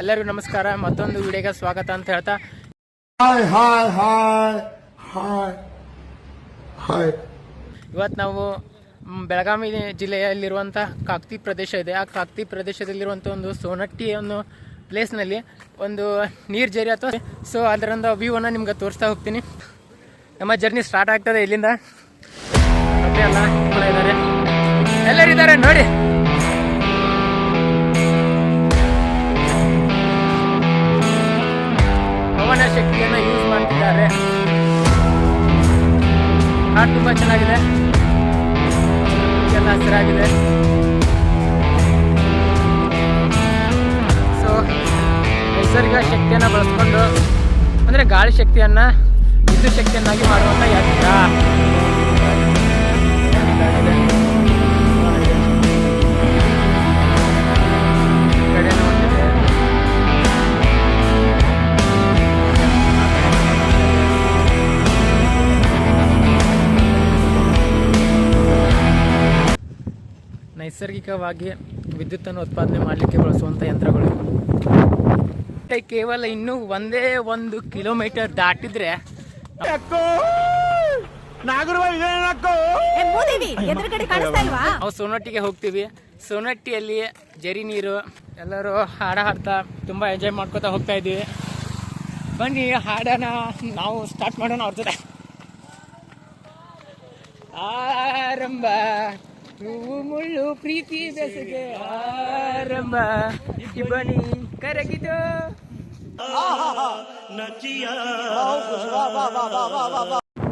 ಎಲ್ಲರಿಗೂ ನಮಸ್ಕಾರ ಮತ್ತೊಂದು ವಿಡಿಯೋಗೆ ಸ್ವಾಗತ ಅಂತ ಹೇಳ್ತಾ. Hi hi hi hi hi. ಇವತ್ತು ನಾವು ಬೆಳಗಾವಿ ಜಿಲ್ಲೆಯಲ್ಲಿರುವಂಥ ಕಾಕ್ತಿ ಪ್ರದೇಶ ಇದೆ. ಆ ಕಾಕ್ತಿ ಪ್ರದೇಶದಲ್ಲಿರುವಂಥ ಒಂದು ಸೋನಟ್ಟಿ ಅನ್ನೋ ಪ್ಲೇಸ್ನಲ್ಲಿ ಒಂದು ನೀರು ಜರಿ ಅಥವಾ ಸೊ ಅದರಿಂದ ವ್ಯೂವನ್ನು ನಿಮ್ಗೆ ತೋರಿಸ್ತಾ ಹೋಗ್ತೀನಿ. ನಮ್ಮ ಜರ್ನಿ ಸ್ಟಾರ್ಟ್ ಆಗ್ತದೆ ಇಲ್ಲಿಂದ. ಕೂಡ ಇದ್ದಾರೆ ನೋಡಿ. ಪವನ ಶಕ್ತಿಯನ್ನು ಯೂಸ್ ಮಾಡ್ತಿದ್ದಾರೆ. ಹಾಡು ತುಂಬ ಚೆನ್ನಾಗಿದೆ. ಎಲ್ಲ ಹಸಿರಾಗಿದೆ. ಸೊ ನೈಸರ್ಗಿಕ ಶಕ್ತಿಯನ್ನು ಬಳಸ್ಕೊಂಡು, ಅಂದರೆ ಗಾಳಿ ಶಕ್ತಿಯನ್ನು, ವಿದ್ಯುತ್ ಶಕ್ತಿಯನ್ನಾಗಿ ಮಾಡುವಂಥ ಯಂತ್ರ. ನೈಸರ್ಗಿಕವಾಗಿ ವಿದ್ಯುತ್ತನ್ನು ಉತ್ಪಾದನೆ ಮಾಡಲಿಕ್ಕೆ ಬಳಸುವಂಥ ಯಂತ್ರಗಳು. ಕೇವಲ ಇನ್ನೂ ಒಂದೇ ಒಂದು ಕಿಲೋಮೀಟರ್ ದಾಟಿದ್ರೆ ನಾವು ಸೋನಟ್ಟಿಗೆ ಹೋಗ್ತೀವಿ. ಸೋನಟ್ಟಿಯಲ್ಲಿ ಜರಿ ನೀರು ಎಲ್ಲರೂ ಹಾಡ ಹಾಡ್ತಾ ತುಂಬ ಎಂಜಾಯ್ ಮಾಡ್ಕೋತಾ ಹೋಗ್ತಾ ಇದ್ದೀವಿ. ಬನ್ನಿ ಹಾಡನ ನಾವು ಸ್ಟಾರ್ಟ್ ಮಾಡೋಣ ಅವ್ರ ಜೊತೆ. ಆರಂಭ. ಹೂವು ಮುಳ್ಳು ಪ್ರೀತಿ ಬೆಸಗೆ ಆರಂಭ. ಇಬ್ಬನಿ ಕರಗಿತು.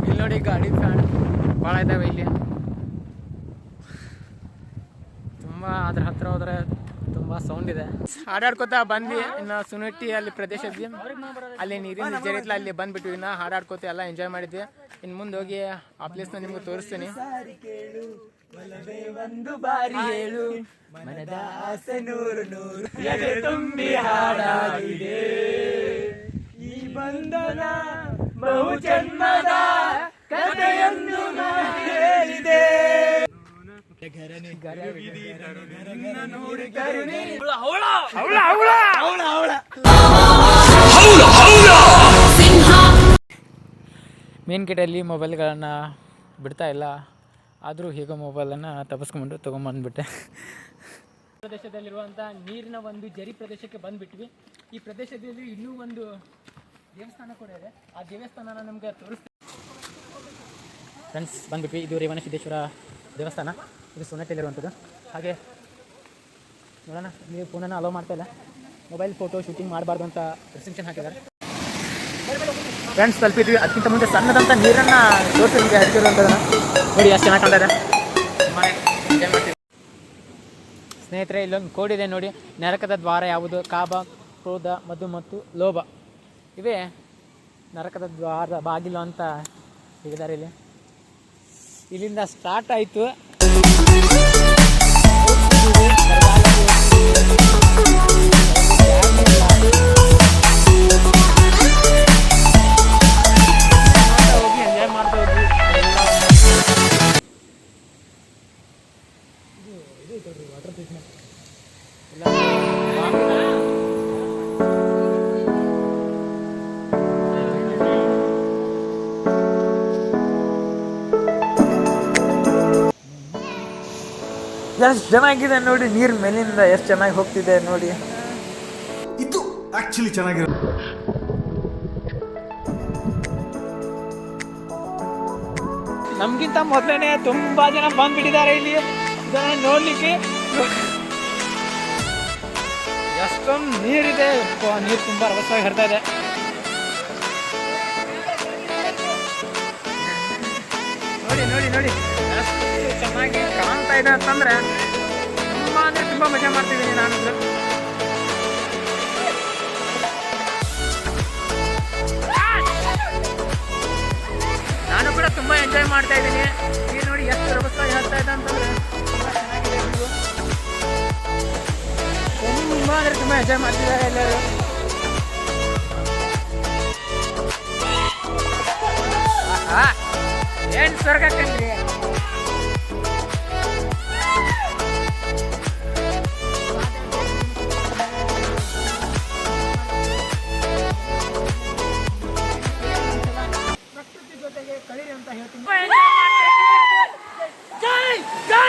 ಇಲ್ಲಿ ನೋಡಿ ಗಾಡಿ ಫ್ಯಾನ್ ಭಾಳ ಇದಾವೆ ಇಲ್ಲಿ. ತುಂಬಾ ಅದ್ರ ಹತ್ರ ಹೋದ್ರೆ ತುಂಬಾ ಸೌಂಡ್ ಇದೆ. ಹಾಡಾಡ್ಕೋತಾ ಬಂದ್ವಿ. ಇನ್ನ ಸುನಟ್ಟಿ ಅಲ್ಲಿ ಪ್ರದೇಶ ಇದ್ವಿ. ಅಲ್ಲಿ ನೀರಿನ ಜರಿತ್ಲ ಅಲ್ಲಿ ಬಂದ್ಬಿಟ್ವಿ. ಇನ್ನ ಹಾಡಾಡ್ಕೋತ ಎಲ್ಲ ಎಂಜಾಯ್ ಮಾಡಿದ್ವಿ. ಇನ್ ಮುಂದೆ ಹೋಗಿ ಆ ಪ್ಲೇಸ್ನ ನಿಮ್ಗೆ ತೋರಿಸ್ತೀನಿ. ಒಂದು ಬಾರಿ ಹೇಳು ಮನದ ಆಸೆ ನೂರು ನೂರು. ಎದೆ ತುಂಬಿ ಹಾಡಾಗಿದೆ ಈ ಬಂಧನ ಬಹು ಜನ್ಮದ ಕಥೆಯನ್ನು ಹೇಳಿದೆ. ಮೇನ್ ಗೇಟಲ್ಲಿ ಮೊಬೈಲ್ಗಳನ್ನು ಬಿಡ್ತಾ ಇಲ್ಲ. ಆದರೂ ಹೇಗೋ ಮೊಬೈಲನ್ನು ತಪ್ಪಿಸ್ಕೊಂಡು ತೊಗೊಂಬಂದ್ಬಿಟ್ಟೆ. ಪ್ರದೇಶದಲ್ಲಿರುವಂಥ ನೀರಿನ ಒಂದು ಜರಿ ಪ್ರದೇಶಕ್ಕೆ ಬಂದ್ಬಿಟ್ವಿ. ಈ ಪ್ರದೇಶದಲ್ಲಿ ಇನ್ನೂ ಒಂದು ದೇವಸ್ಥಾನ ಕೂಡ ಇದೆ. ಆ ದೇವಸ್ಥಾನನ ನಮಗೆ ತೋರಿಸ್ತೀವಿ ಫ್ರೆಂಡ್ಸ್ ಬಂದ್ಬಿಟ್ವಿ. ಇದು ರೇವಣ ಸಿದ್ದೇಶ್ವರ ದೇವಸ್ಥಾನ. ಇದು ಸೊನೆಟಲ್ಲಿರುವಂಥದ್ದು ಹಾಗೆ ನೋಡೋಣ, ನೀವು ಫೋನನ್ನು ಅಲೋ ಮಾಡ್ತಾ ಇಲ್ಲ. ಮೊಬೈಲ್ ಫೋಟೋ ಶೂಟಿಂಗ್ ಮಾಡಬಾರ್ದು ಅಂತ ರೆಸ್ಟ್ರಿಕ್ಷನ್ ಹಾಕಿದ್ದಾರೆ. ಫ್ರೆಂಡ್ಸ್ ತಲುಪಿದ್ವಿ. ಅದಕ್ಕಿಂತ ಮುಂದೆ ಸಣ್ಣದಂಥ ನೀರನ್ನು ನಿಮಗೆ ಹಚ್ಚಿರುವಂಥದ್ದನ್ನು ನೋಡಿ ಅಷ್ಟು ಚೆನ್ನಾಗಿ ಮಾಡ್ತೀವಿ. ಸ್ನೇಹಿತರೆ ಇಲ್ಲೊಂದು ಕೋಡಿದೆ ನೋಡಿ. ನರಕದ ದ್ವಾರ ಯಾವುದು? ಕಾಬ, ಕ್ರೋಧ, ಮಧು ಮತ್ತು ಲೋಭ. ಇವೇ ನರಕದ ದ್ವಾರ ಬಾಗಿಲು ಅಂತ ಹೇಳಿದ್ದಾರೆ ಇಲ್ಲಿ. ಇಲ್ಲಿಂದ ಸ್ಟಾರ್ಟ್ ಆಯಿತು. ಎಷ್ಟು ಚೆನ್ನಾಗಿದೆ ನೋಡಿ ನೀರು ಮೇಲಿಂದ ಎಷ್ಟು ಚೆನ್ನಾಗಿ ಹೋಗ್ತಿದೆ ನೋಡಿ. ಇದು ಆಕ್ಚುಲಿ ಚೆನ್ನಾಗಿರೋ ನಮ್ಗಿಂತ ಮೊದಲನೇ ತುಂಬಾ ಜನ ಬಂದ್ಬಿಟ್ಟಿದ್ದಾರೆ ಇಲ್ಲಿ. ಇದನ್ನ ನೋಡ್ಲಿಕ್ಕೆ. ಎಷ್ಟೊಂದು ನೀರಿದೆ. ನೀರು ತುಂಬಾ ರಭಸವಾಗಿ ಹರಿತಾ ಇದೆ. ನೋಡಿ ನೋಡಿ ನೋಡಿ. ಚೆನ್ನಾಗಿ ಇದೆ ಅಂತಂದ್ರೆ ತುಂಬಾ ಅಂದ್ರೆ ತುಂಬಾ ಮಜಾ ಮಾಡ್ತಿದ್ದೀನಿ ನಾನು ನಾನು ಕೂಡ ತುಂಬಾ ಎಂಜಾಯ್ ಮಾಡ್ತಾ ಇದ್ದೀನಿ. ಈಗ ನೋಡಿ ಎಷ್ಟು ರಭಸವಾಗಿ ಹೇಳ್ತಾ ಇದೆ ಅಂತಂದ್ರೆ ತುಂಬಾ ಅಂದ್ರೆ ತುಂಬಾ ಎಂಜಾಯ್ ಮಾಡ್ತಿದ್ದಾರೆ ಎಲ್ಲರೂ. ಏನ್ ಸ್ವರ್ಗ ಕಣ್ರಿ?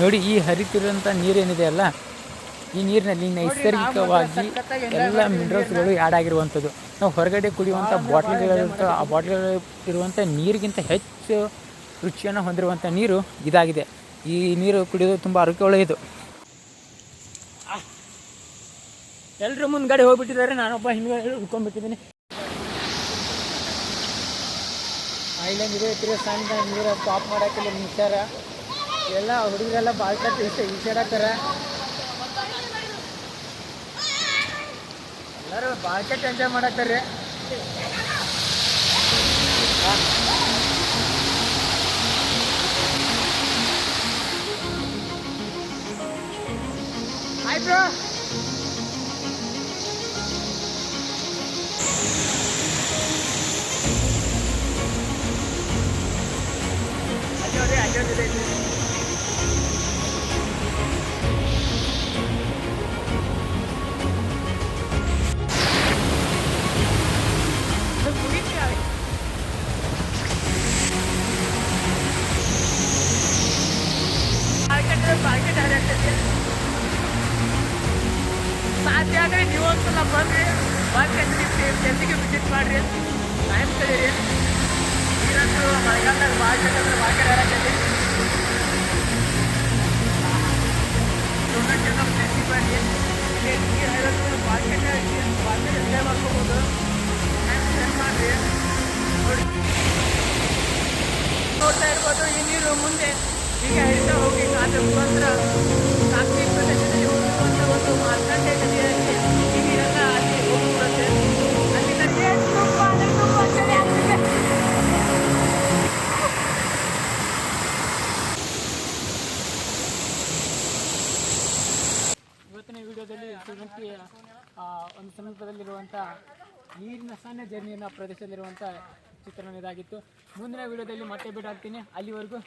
ನೋಡಿ ಈ ಹರಿತಿರುವಂಥ ನೀರೇನಿದೆ ಅಲ್ಲ ಈ ನೀರಿನಲ್ಲಿ ನೈಸರ್ಗಿಕವಾಗಿ ಎಲ್ಲ ಮಿನರಲ್ಸ್ಗಳು ಆ್ಯಡ್ ಆಗಿರುವಂಥದ್ದು. ನಾವು ಹೊರಗಡೆ ಕುಡಿಯುವಂಥ ಬಾಟ್ಲಿಗಳಿರುವಂಥ ಆ ಬಾಟ್ಲಿಗಳು ಇರುವಂಥ ನೀರಿಗಿಂತ ಹೆಚ್ಚು ರುಚಿಯನ್ನು ಹೊಂದಿರುವಂಥ ನೀರು ಇದಾಗಿದೆ. ಈ ನೀರು ಕುಡಿಯೋದು ತುಂಬ ಆರೋಗ್ಯ ಒಳ್ಳೆಯದು. ಎಲ್ಲರೂ ಮುಂದ್ಗಡೆ ಹೋಗ್ಬಿಟ್ಟಿದ್ದಾರೆ. ನಾನೊಬ್ಬ ಹಿಂದ್ಗಡೆ ಉಳ್ಕೊಂಡ್ಬಿಟ್ಟಿದ್ದೀನಿ. ಐಲ್ಯಾಂಡ್ ಇದೆ ತಿರುಗಿ ಸಣ್ಣ ನೀರು ಸ್ಟಾಪ್ ಮಾಡೋಕ್ಕೆಲ್ಲ ನಿಂತಾರ ಎಲ್ಲ ಹುಡುಗರೆಲ್ಲ ಬಾಳ್ಕಟ್ಟು ಇಷ್ಟ ಈಸಾಡತ್ತಾರ ಎಲ್ಲರೂ ಬಾಳ್ಕಟ್ಟು ಎಂಜಾಯ್ ಮಾಡತ್ತಾರೆ ಹಾಯ್ ಸಾಧ್ಯ ಆದರೆ ನೀವು ಒಂದ್ಸಲ ಬರ್ರಿ ಬಂದು ಜಲ್ದಿಗೆ ವಿಸಿಟ್ ಮಾಡಿರಿ ಟೈಮ್ ಕಳೀರಿ ನೀರಂತೂ ಮಳೆಗಾಲದಾಗ ಭಾಳ ಜನ ಭಾಳ ಕಡೆ ಆಡಕ್ಕೆ ಟೂರ್ನಮೆಂಟ್ ಎಲ್ಲ ಪ್ಲೇಸಿಗೆ ಬರ್ರಿ ಇಲ್ಲಿ ನೀರು ಹರಿಯೋದು ಮಾರ್ಕೆಟ್ ಮಾರ್ಕೆಟ್ ಎಂಜಾಯ್ ಮಾಡ್ಕೋಬೋದು ಟೈಮ್ ಸ್ಪೆಂಡ್ ಮಾಡಿರಿ ನೋಡಿ ನೋಡ್ತಾ ಇರ್ಬೋದು ಈ ನೀರು ಮುಂದೆ ಈಗ ಹರಿತಾ ಹೋಗಿ ಅದ್ರ ಮುಖಾಂತರ ಕಾಶ್ಮೀರ ಪ್ರದೇಶದಲ್ಲಿ ಹೋಗಿರುವಂಥ ಒಂದು ಮಾರ್ಕಂಡೆ ಶ್ರೀಮಂತಿ ಒಂದು ಸಮೀಪದಲ್ಲಿರುವಂಥ ನೀರಿನ ಸಣ್ಣ ಜರ್ನಿಯನ್ನು ಪ್ರದೇಶದಲ್ಲಿರುವಂಥ ಚಿತ್ರಣ ಇದಾಗಿತ್ತು. ಮುಂದಿನ ವಿಡಿಯೋದಲ್ಲಿ ಮತ್ತೆ ಆಗ್ತೀನಿ. ಅಲ್ಲಿವರೆಗೂ